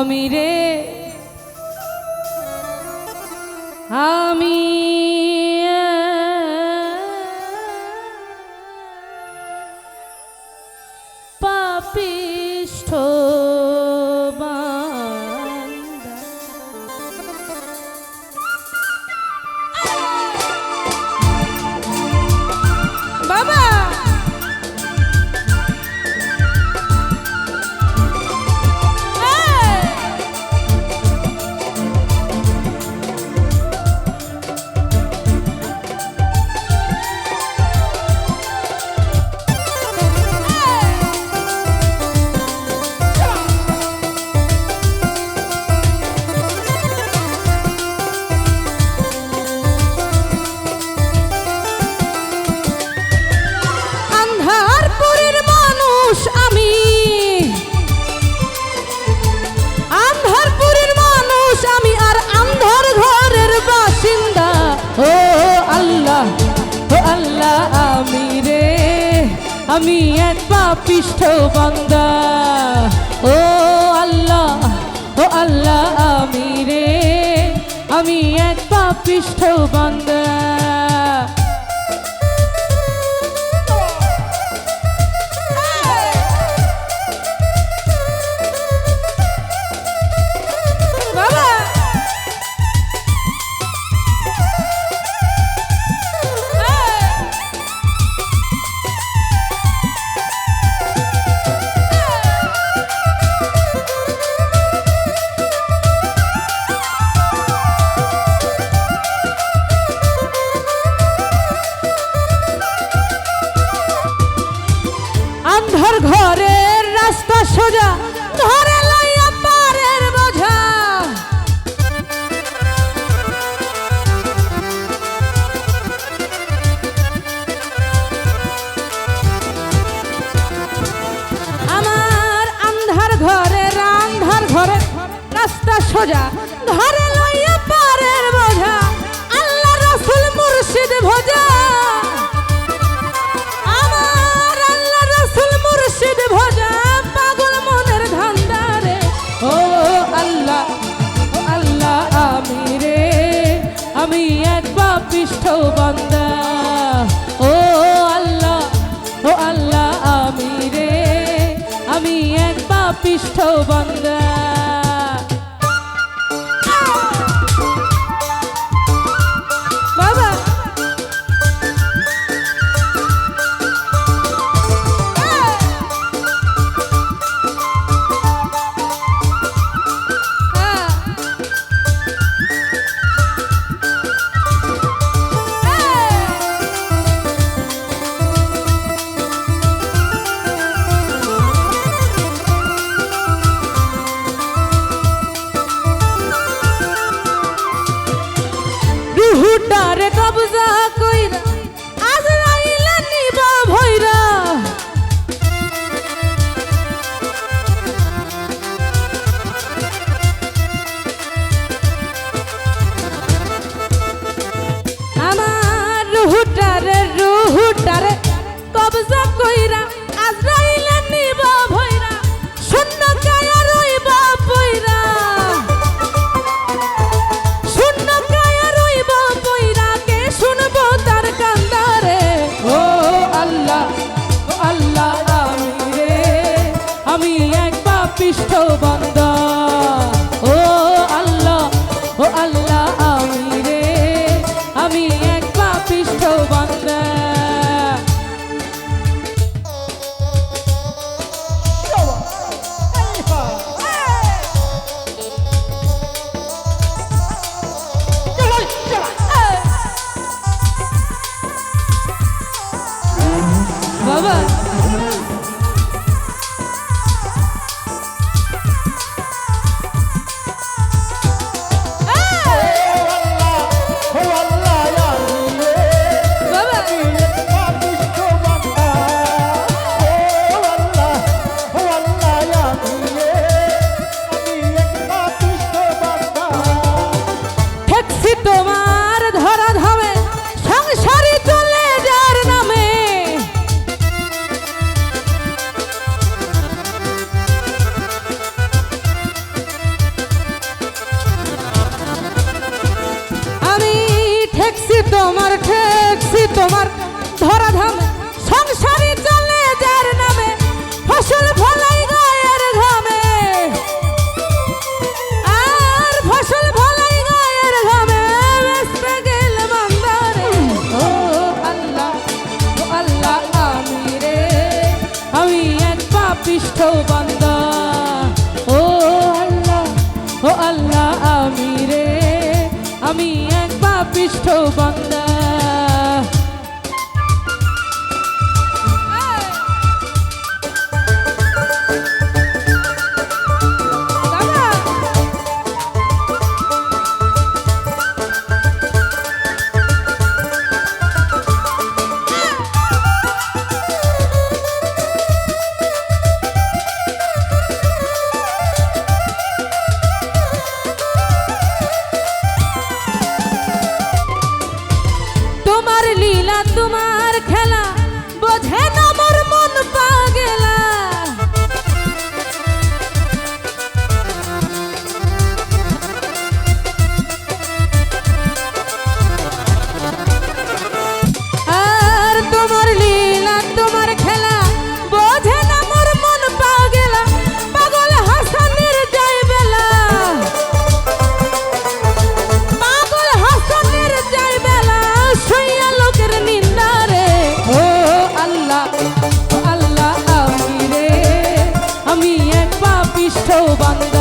আমি রে। আ আল্লাহ আমি রে, আমি এক পাপিষ্ঠ বান্দা। ও আল্লাহ ও আল্লাহ আমি রে, আমি এক পাপিষ্ঠ বান্দা। সোজা। যৌবন নিষ্ঠ বান্দা।